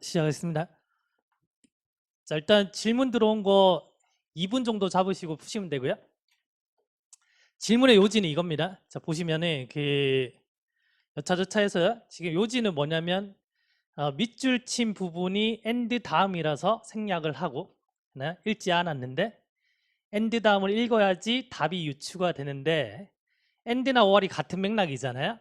시작하겠습니다. 자, 일단 질문 들어온 거 2분 정도 잡으시고 푸시면 되고요. 질문의 요지는 이겁니다. 자, 보시면은 그 여차저차해서 지금 요지는 뭐냐면 어, 밑줄 친 부분이 엔드 다음이라서 생략을 하고 네, 읽지 않았는데 엔드 다음을 읽어야지 답이 유추가 되는데 엔드나 월이 같은 맥락이잖아요.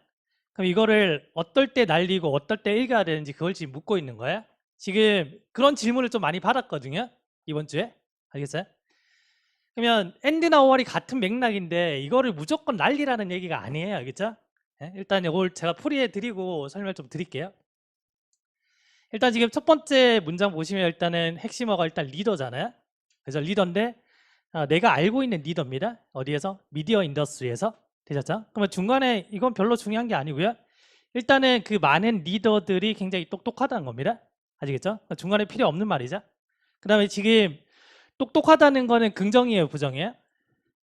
그럼 이거를 어떨 때 날리고 어떨 때 읽어야 되는지 그걸 지금 묻고 있는 거예요. 지금 그런 질문을 좀 많이 받았거든요. 이번 주에. 알겠어요? 그러면 엔드나 월이 같은 맥락인데 이거를 무조건 날리라는 얘기가 아니에요. 알겠죠? 예? 일단 이걸 제가 풀이해 드리고 설명 좀 드릴게요. 일단 지금 첫 번째 문장 보시면 일단은 핵심어가 일단 리더잖아요. 그래서 리더인데 아, 내가 알고 있는 리더입니다. 어디에서? 미디어 인더스트리에서. 되셨죠? 그러면 중간에 이건 별로 중요한 게 아니고요. 일단은 그 많은 리더들이 굉장히 똑똑하다는 겁니다. 아시겠죠? 그러니까 중간에 필요 없는 말이죠. 그 다음에 지금 똑똑하다는 거는 긍정이에요, 부정이에요?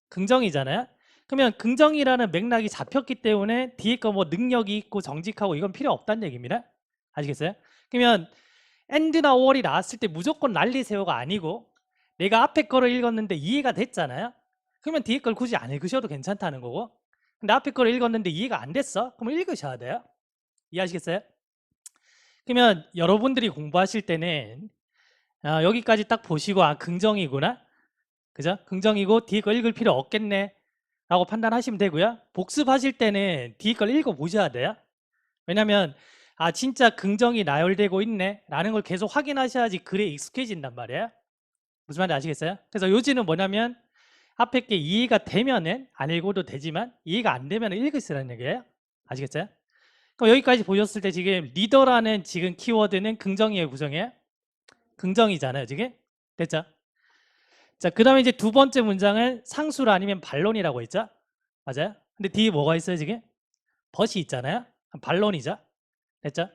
긍정이잖아요. 그러면 긍정이라는 맥락이 잡혔기 때문에 뒤에 거 뭐 능력이 있고 정직하고 이건 필요 없다는 얘기입니다. 아시겠어요? 그러면 엔드나 월이 나왔을 때 무조건 난리 세워가 아니고 내가 앞에 거를 읽었는데 이해가 됐잖아요. 그러면 뒤에 걸 굳이 안 읽으셔도 괜찮다는 거고 근데 앞에 거를 읽었는데 이해가 안 됐어? 그러면 읽으셔야 돼요. 이해하시겠어요? 그러면 여러분들이 공부하실 때는 아, 여기까지 딱 보시고 아 긍정이구나 그죠? 긍정이고 뒤에 거 읽을 필요 없겠네 라고 판단하시면 되고요 복습하실 때는 뒤에 걸 읽어보셔야 돼요 왜냐면 아 진짜 긍정이 나열되고 있네 라는 걸 계속 확인하셔야지 글에 익숙해진단 말이에요 무슨 말인지 아시겠어요? 그래서 요지는 뭐냐면 앞에 게 이해가 되면은 안 읽어도 되지만 이해가 안 되면 읽으시라는 얘기예요 아시겠어요? 그럼 여기까지 보셨을 때 지금 리더라는 지금 키워드는 긍정이에요 부정이에요? 긍정이잖아요 지금 됐죠? 자, 그 다음에 이제 두 번째 문장은 상수를 아니면 반론이라고 했죠? 맞아요? 근데 뒤에 뭐가 있어요, 지금? 벗이 있잖아요? 반론이죠? 됐죠?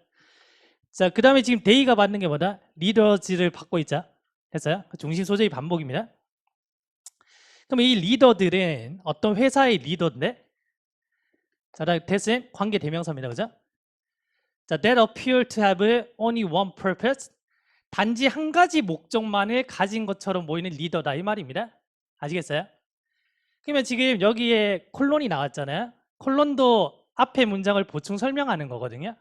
자, 그 다음에 지금 데이가 받는 게 뭐다? 리더즈를 받고 있죠? 됐어요? 그 중심 소재의 반복입니다. 그럼 이 리더들은 어떤 회사의 리더인데? 자, 됐어요? 관계 대명사입니다. 그죠? 자, that appear to have only one purpose. 단지 한 가지 목적만을 가진 것처럼 보이는 리더다 이 말입니다. 아시겠어요? 그러면 지금 여기에 콜론이 나왔잖아요. 콜론도 앞에 문장을 보충 설명하는 거거든요.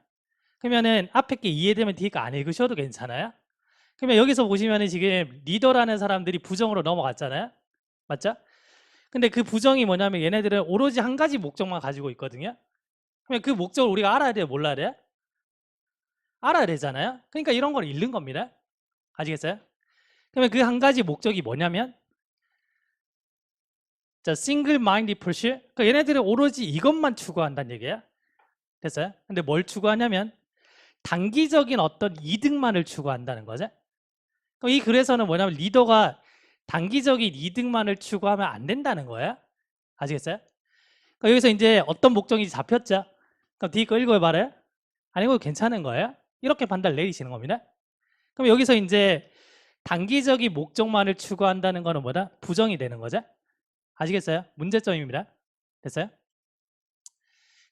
그러면은 앞에 게 이해되면 거안 읽으셔도 괜찮아요. 그러면 여기서 보시면은 지금 리더라는 사람들이 부정으로 넘어갔잖아요. 맞죠? 근데 그 부정이 뭐냐면 얘네들은 오로지 한 가지 목적만 가지고 있거든요. 그러면 그 목적을 우리가 알아야 돼요? 몰라야 돼요? 알아야 되잖아요. 그러니까 이런 걸 읽는 겁니다. 아시겠어요? 그러면 그 한 가지 목적이 뭐냐면 자, single minded pursuit. 그러니까 얘네들은 오로지 이것만 추구한다는 얘기예요. 됐어요? 근데 뭘 추구하냐면 단기적인 어떤 이득만을 추구한다는 거죠. 그럼 이 글에서는 뭐냐면 리더가 단기적인 이득만을 추구하면 안 된다는 거예요. 아시겠어요? 그러니까 여기서 이제 어떤 목적이 잡혔죠. 그럼 뒤에 거 읽어봐요. 아니고 괜찮은 거예요. 이렇게 판단 내리시는 겁니다. 그럼 여기서 이제 단기적인 목적만을 추구한다는 거는 뭐다? 부정이 되는 거죠. 아시겠어요? 문제점입니다. 됐어요?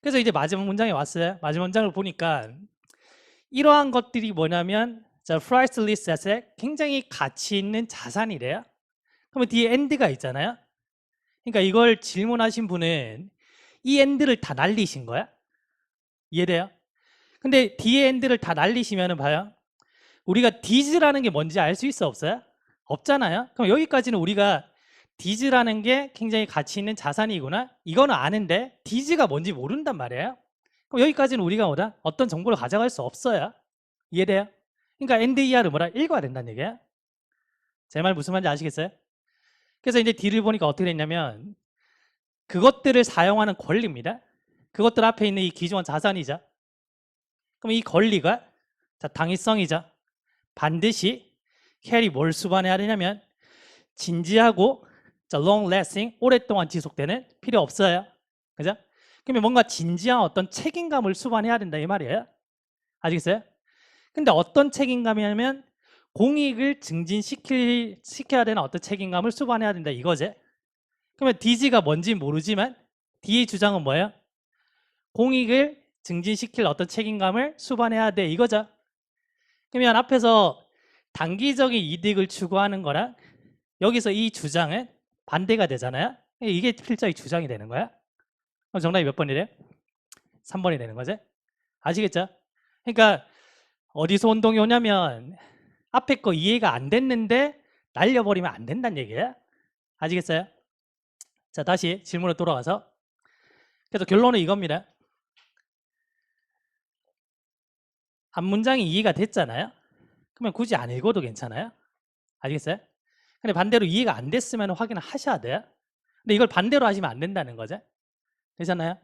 그래서 이제 마지막 문장에 왔어요. 마지막 문장을 보니까 이러한 것들이 뭐냐면 자, priceless asset, 굉장히 가치 있는 자산이래요. 그러면 뒤에 end가 있잖아요. 그러니까 이걸 질문하신 분은 이 end를 다 날리신 거야? 이해돼요? 근데 뒤에 end를 다 날리시면은 봐요. 우리가 디즈라는 게 뭔지 알 수 있어 없어요? 없잖아요. 그럼 여기까지는 우리가 디즈라는 게 굉장히 가치 있는 자산이구나. 이거는 아는데 디즈가 뭔지 모른단 말이에요. 그럼 여기까지는 우리가 뭐다? 어떤 정보를 가져갈 수 없어요. 이해돼요? 그러니까 NDER을 뭐라 읽어야 된다는 얘기야. 제 말 무슨 말인지 아시겠어요? 그래서 이제 D를 보니까 어떻게 됐냐면 그것들을 사용하는 권리입니다. 그것들 앞에 있는 이 기존 자산이죠. 그럼 이 권리가 자, 당위성이죠. 반드시 캐리 뭘 수반해야 되냐면 진지하고 자, long lasting 오랫동안 지속되는 필요 없어요. 그죠? 그러면 뭔가 진지한 어떤 책임감을 수반해야 된다 이 말이에요. 아시겠어요? 근데 어떤 책임감이냐면 공익을 증진시킬 시켜야 되는 어떤 책임감을 수반해야 된다 이거지. 그러면 DG가 뭔지 모르지만 D의 주장은 뭐예요? 공익을 증진시킬 어떤 책임감을 수반해야 돼 이거죠. 그러면 앞에서 단기적인 이득을 추구하는 거랑 여기서 이 주장은 반대가 되잖아요. 이게 필자의 주장이 되는 거야. 그럼 정답이 몇 번이래? 3번이 되는 거지. 아시겠죠? 그러니까 어디서 운동이 오냐면 앞에 거 이해가 안 됐는데 날려버리면 안 된다는 얘기야. 아시겠어요? 자, 다시 질문으로 돌아가서 그래서 결론은 이겁니다. 한 문장이 이해가 됐잖아요. 그러면 굳이 안 읽어도 괜찮아요. 아시겠어요? 근데 반대로 이해가 안 됐으면 확인을 하셔야 돼요. 근데 이걸 반대로 하시면 안 된다는 거죠. 되잖아요?